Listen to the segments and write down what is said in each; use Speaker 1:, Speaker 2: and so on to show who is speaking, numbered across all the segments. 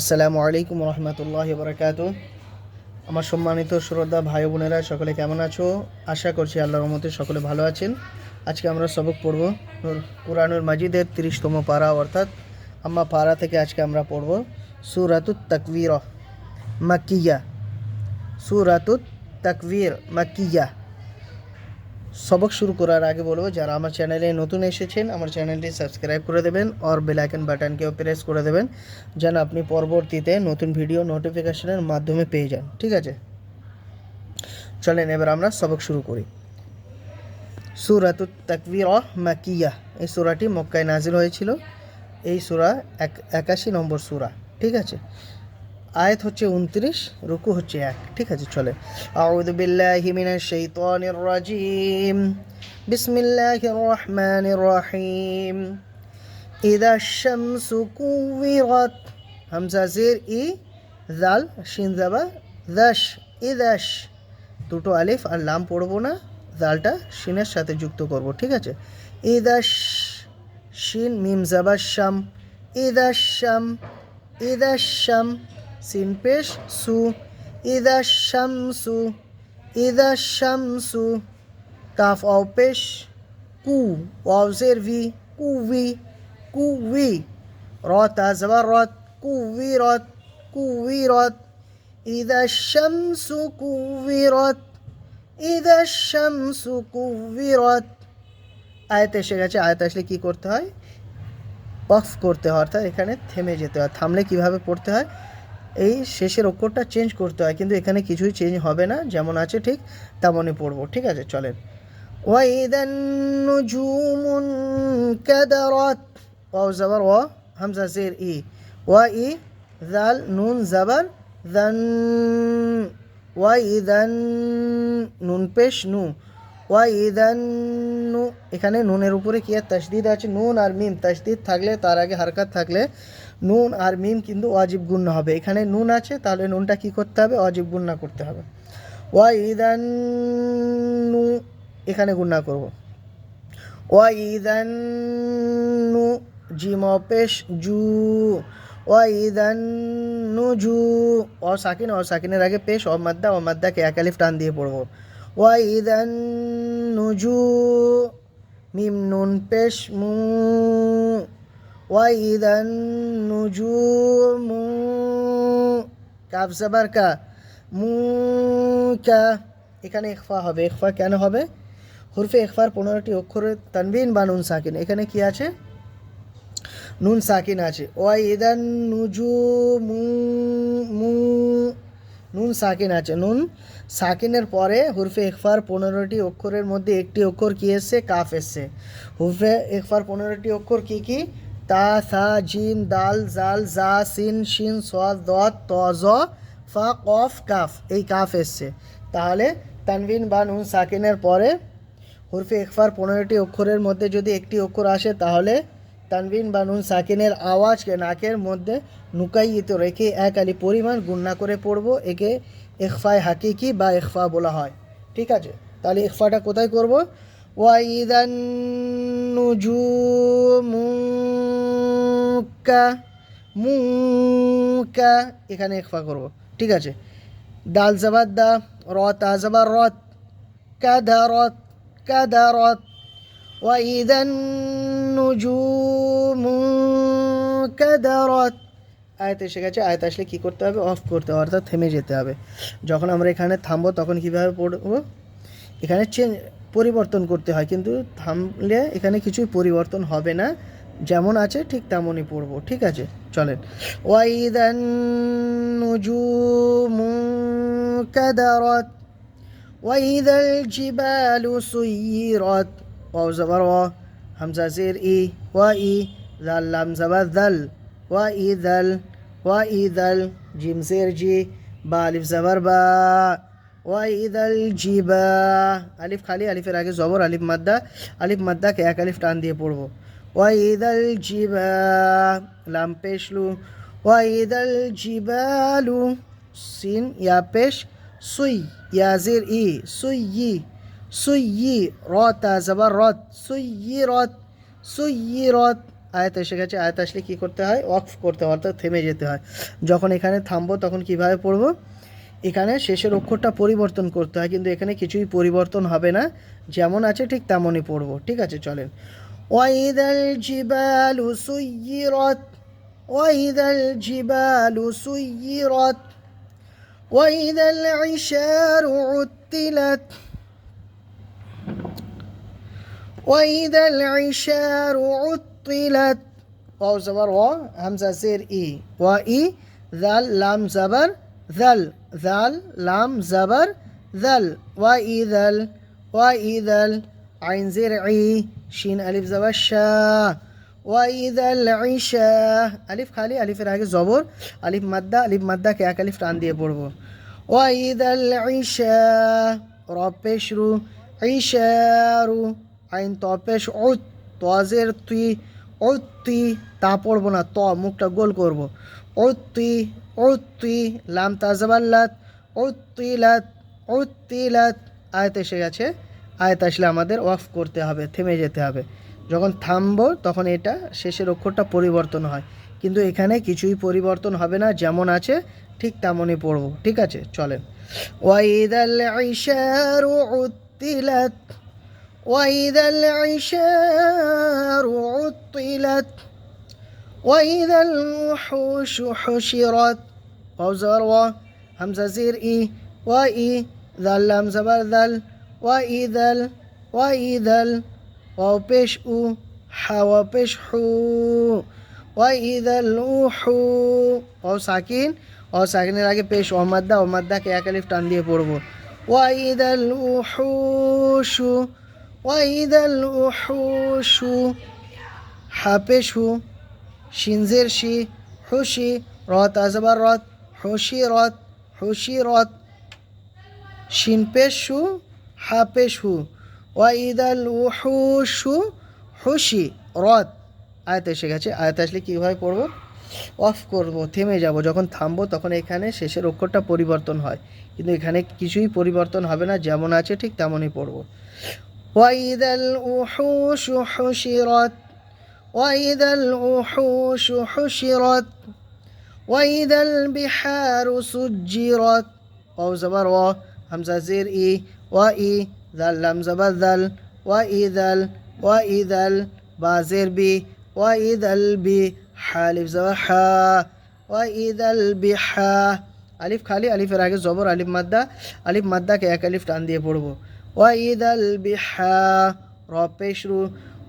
Speaker 1: আসসালামু আলাইকুম রহমতুল্লাহ বরকাত আমার সম্মানিত শ্রদ্ধা ভাই বোনেরা, সকলে কেমন আছো? আশা করছি আল্লাহর রহমতে সকলে ভালো আছেন। আজকে আমরা সবক পড়ব নূর- কুরআনুল মাজিদের তিরিশতম পারা, অর্থাৎ আম্মা পাড়া থেকে আজকে আমরা পড়ব সুরাতুত তাকবীর মাকিয়া সুরাতুত তাকবীর মাকিয়া সবক শুরু করার আগে বলব, যারা আমার চ্যানেলে নতুন এসেছেন, আমার চ্যানেলটি সাবস্ক্রাইব করে দেবেন আর বেল আইকন বাটনকেও প্রেস করে দেবেন, যেন আপনি পরবর্তীতে নতুন ভিডিও নোটিফিকেশনের মাধ্যমে পেয়ে যান, ঠিক আছে? চলেন, এবার আমরা সবক শুরু করি। সুরাতুত তাকবির মাকিয়া, এই সুরাটি মক্কায় নাজিল হয়েছিল। এই সুরা এক, একাশি নম্বর সুরা, ঠিক আছে? আয়াত হচ্ছে উনত্রিশ, রুকু হচ্ছে এক। ঠিক আছে, চলে। আউযু বিল্লাহি মিনাশ শাইতানির রাজিম। বিসমিল্লাহির রহমানির রহিম। ইদা শামসু কুবিরাত হামজা জের, ই জাল শিন জাবা দাশ, ইদাশ। দুটো আলিফ আর লাম পড়ব না জালটা শিনের সাথে যুক্ত করব, ঠিক আছে? ইদাশ, শিন, মিম জাবা শাম। ইদাশ শাম। ইদাশ, শাম। সিন পেশ সু ইদাশ শামসু ইদাশ শামসু কাফ অও পেশ কু ওয়াওজের ভি কুভি কুভি রত আজবার রত কুভিরত কুভিরত إذا الشمس كورت إذا الشمس كورت আয়াত এসে গেছে আয়াত আসলে কি করতে হয় পফ করতে হয় অর্থাৎ এখানে থেমে যেতে হয় থামলে কিভাবে পড়তে হয় এই শেষের অক্ষরটা চেঞ্জ করতে হয়, কিন্তু এখানে কিছুই চেঞ্জ হবে না, যেমন আছে ঠিক তেমনই পড়ব, ঠিক আছে, চলেন। ওয়া ই। নুন, জাবার নুন, পেশ, নু। নু, এখানে নুনের উপরে কি আর তসদিদ আছে? নুন আর মিম, তসদিদ থাকলে, তার আগে হারকাত থাকলে নুন আর মিম কিন্তু অজীব গুণ্য হবে। এখানে নুন আছে, তাহলে নুনটা কি করতে হবে? অজীব গুণ্য করতে হবে। ওয়াইদান নু, এখানে গুণ্য করব। ওয়াইদান নু, জিম পেশ, জু। ওয়াইদান নুজু অ সাকিন অ আগে পেশ, অমাদ্দা, অমাদ্দাকে এক আলিফ টান দিয়ে পড়ব। ওয়াইদান নুজু মিম, নুন, পেশ, মু। ওয়াইদান নুজু মু কাফ জাবার কা মু কা এখানে ইখফা হবে। ইখফা কেন হবে? হুরফে ইখফার পনেরোটি অক্ষরের তানবিন বা নুন সাকিন। এখানে কি আছে? নুন সাকিন আছে। ওয়াই ওয়াইদান নুজু মু মু নুন সাকিন আছে। নুন সাকিনের পরে হুরফে ইকফার পনেরোটি অক্ষরের মধ্যে একটি অক্ষর কি এসছে? কাফ এসছে। হুরফে ইকফার পনেরোটি অক্ষর কি কি? তা, সা, জিম, দাল, জাল, জা, সিন, শিন সোয়াদ দত, ত, জ, ফা, কফ, কাফ, এই কাফ এসছে। তাহলে তানভিন বা নুন সাকিনের পরে হুরফে ইকফার পনেরোটি অক্ষরের মধ্যে যদি একটি অক্ষর আসে, তাহলে তানবিন বা নুন সাকিনের আওয়াজকে নাকের মধ্যে নুকাইতে রেখে এক আলি পরিমাণ গুণনা করে পড়ব, একে ইকফায় হাকিকি বা ইকফা বলা হয়। ঠিক আছে? তাহলে ইকফাটা কোথায় করব? ওয়াইদান নুজুমুকা মুকা এখানে ইকফা করব ঠিক আছে দাল জাবাদ দা রত আজাবার রত কাদারত কাদারত وإذا النجوم كدرت আয়াত এসে গেছে আয়াত আসলে কী করতে হবে অফ করতে হবে অর্থাৎ থেমে যেতে হবে যখন আমরা এখানে থামবো তখন কীভাবে পড়বো এখানে চেঞ্জ পরিবর্তন করতে হয় কিন্তু থামলে এখানে কিছুই পরিবর্তন হবে না যেমন আছে, ঠিক তেমনই পড়ব, ঠিক আছে? চলেন। ওয়াইদান নুজুমু কাদারাত, ওয়াইদাল জিবালু সুইরাত। ওয়াও জবর ওয়া হামজা জের ই, ওয়া ই, জাল লাম জবর দল ওয়া ই জাল, ওয়া ই জাল, জিম জের জি, বা আলিফ জবর বা। ওয়াইদাল জিবা, আলিফ খালি, আলিফের আগে জবর, আলিফ মাদ্দা, আলিফ মাদ্দাকে এক আলিফ টান দিয়ে পড়ব। وإذا الجبا লাম পেশলু وإذا الجبال সিন ইয়া পেশ সুই ইয়াজির ই সুইয়ি সুইয়ি রত জবর রত সুইয়িরত সুইয়িরত আয়াত এসে গেছে আয়াত আসলে কী করতে হয় অফ করতে হয় অর্থাৎ থেমে যেতে হয় যখন এখানে থামবো তখন কিভাবে পড়বো এখানে শেষের অক্ষরটা পরিবর্তন করতে হয় কিন্তু এখানে কিছুই পরিবর্তন হবে না যেমন আছে ঠিক তেমনই পড়বো ঠিক আছে চলেন وإذا الجبال سيرت وإذا الجبال سيرت وإذا العشار عتلت وإذا العشار عطلت. واو زبر واو همزة زير إي. وإي ذل لام زبر ذل. ذل لام زبر ذل. وإذا وإذا আইন জির ই শিন আলিফ জাবাসা ওয়াইদ আল ঈশা আলিফ খালি আলিফের আগে জবর আলিফ মাদ্দা আলিফ মাদ্দাকে এক আলিফ টান দিয়ে পড়ব ওয়াইদ আল ঈশা রপেশরু ঈশারু আইন তপেশ ও তজের তুই ও তুই তা পড়ব না ত মুখটা গোল করব ও তুই ও তুই লাম তাজবাল্লাত ও তুইলাত ও তিলাত আয়তে এসে গেছে আয়াত আসলে আমাদের ওয়াফ করতে হবে, থেমে যেতে হবে। যখন থামবো, তখন এটা শেষের অক্ষরটা পরিবর্তন হয়। কিন্তু এখানে কিছুই পরিবর্তন হবে না, যেমন আছে, ঠিক তেমনই পড়ব। ঠিক আছে, চলেন। ওয়াইদাল ই, ওয়া ই জবর দাল। وإذا ال وإذا ال واو بيش أو حوا بيش حو وإذا الوحو واو ساكين واو সাকিনের আগে পেশ অমাদ্দা অমাদ্দাকে এক আলিফ টান দিয়ে পড়বো وإذا الوحوش وإذا الوحوش حبشو شنزير شي حشي رات أزبر رات حشيرات حشيرات شنبشو হাপেশু। ওয়াইদাল ওহুসু হুশি রথ আয়াত এসে গেছে। আয়াত আসলে কীভাবে পড়ব? অফ করব, থেমে যাব। যখন থামবো, তখন এখানে শেষের অক্ষরটা পরিবর্তন হয়। কিন্তু এখানে কিছুই পরিবর্তন হবে না। যেমন আছে, ঠিক তেমনই পড়ব। ওয়াইদাল উহুসু হুশিরত ওয়াইদাল উহুসু হুশিরত ওয়াইদাল বিহারু সুজিরত ও জবর ও, হামজা, জের, ই ওয়াই জাল লাম জবর জাল ওয়াই জাল ওয়াই জাল বা জের বি ওয়াই জাল বি হালিফ জবর হা ওয়াই জাল বি হা, আলিফ খালি, আলিফের আগে জবর, আলিফ মাদ্দা, আলিফ মাদ্দাকে এক আলিফ টান দিয়ে পড়ব। ওয়াইদ আল বিহা র পেশ রু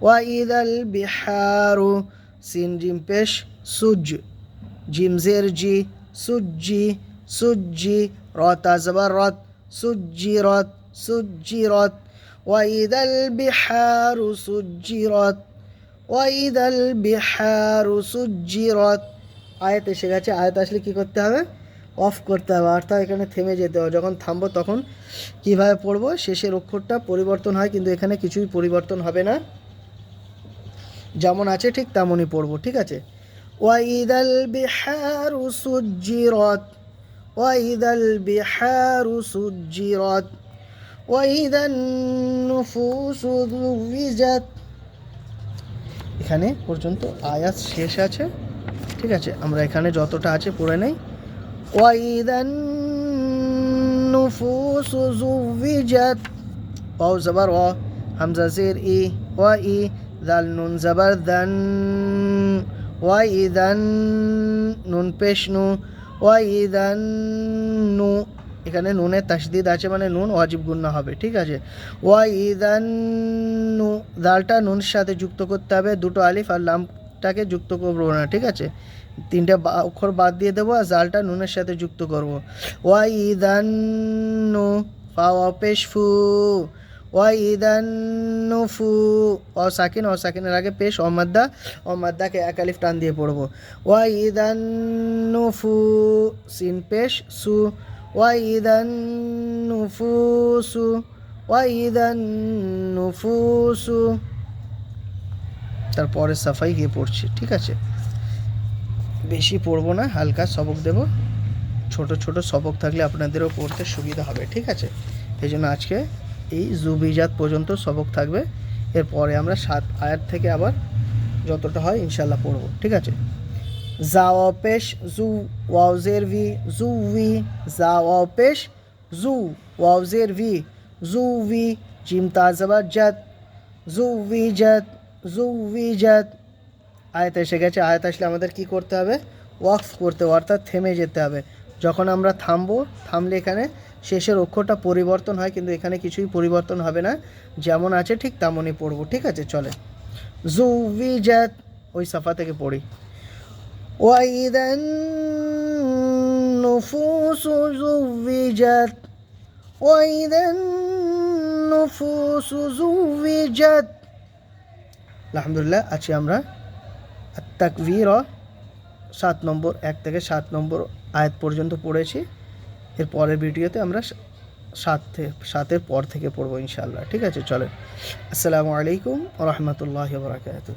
Speaker 1: ওয়াইদ আল বিহারু সিন জিম পেশ সুজ জিম জের জি সুজি সুজি রত আজবার রত সুজি রত سجرت وإذا البحار سجرت وإذا البحار سجرت আয়াত এসে গেছে আয়াত আসলে কী করতে হবে অফ করতে হবে অর্থাৎ এখানে থেমে যেতে হবে যখন থামবো তখন কিভাবে পড়বো শেষের অক্ষরটা পরিবর্তন হয় কিন্তু এখানে কিছুই পরিবর্তন হবে না যেমন আছে ঠিক তেমনই পড়বো ঠিক আছে ওয়াইদাল বিহারু সুজ্জিরত ওয়াইদাল বিহারু সুজ্জিরত ওয়াইদা নুফুস যুবিজাত এখানে পর্যন্ত আয়াত শেষ আছে। ঠিক আছে, আমরা এখানে যতটা আছে পড়ে নেই। ওয়াইদান নুফুস যুবিজাত ওয়াও জবর ওয়া হামজা জির, ই ওয়া ই, দাল নুন জবর, দান। ওয়াইদান নুন পেশ নু। ওয়াইদান নু এখানে নুনের তাসদিদ আছে মানে নুন, ওয়াজিব গুন্না হবে, ঠিক আছে? ওয়াইদান নু, দালটা নুনের সাথে যুক্ত করতে হবে, দুটো আলিফ আর লামটাকে যুক্ত করব না, ঠিক আছে? তিনটে অক্ষর বাদ দিয়ে দেবো আর জালটা নুনের সাথে যুক্ত করব। করব ওয়াইদান নু ফু ওয়াইদান ফু, অ সাকিন, অ সাকিনের আগে পেশ অমাদ্দা অমাদ্দাকে এক আলিফ টান দিয়ে পড়ব। ফু, সিন পেশ, সু ওয়াইদান নুফুসু ওয়াইদান নুফুসু তারপরে সাফাই গিয়ে পড়ছি, ঠিক আছে? বেশি পড়ব না, হালকা সবক দেব। ছোট ছোট সবক থাকলে আপনাদেরও পড়তে সুবিধা হবে, ঠিক আছে? এই জন্য আজকে এই জুবিজাত পর্যন্ত সবক থাকবে। এরপরে আমরা সাত আয়াত থেকে আবার যতটা হয় ইনশাল্লাহ পড়ব, ঠিক আছে? জু ওয়াউজের ভি জু ভি যাওয়া পেশ জু ওয়াউজের ভি জু ভি জিম তাজবার জাত জু ভি জাত জু ভি জাত আয়ত এসে গেছে আয়ত আসলে আমাদের কি করতে হবে ওয়াকফ করতে হবে অর্থাৎ থেমে যেতে হবে যখন আমরা থামবো থামলে এখানে শেষের অক্ষরটা পরিবর্তন হয় কিন্তু এখানে কিছুই পরিবর্তন হবে না যেমন আছে ঠিক তেমনই পড়ব ঠিক আছে চলে জু জুভিজাত ওই সাফা থেকে পড়ি وإذا النفوس زوجت وإذا النفوس زوجت আলহামদুলিল্লাহ আছি আমরা তাকভির সাত নম্বর এক থেকে সাত নম্বর আয়াত পর্যন্ত পড়েছি এর পরের ভিডিওতে আমরা সা- সাত থেকে সাতের পর থেকে পড়বো ইনশাআল্লাহ ঠিক আছে চলে আসসালামু আলাইকুম রহমতুল্লাহ বরাকাতুহ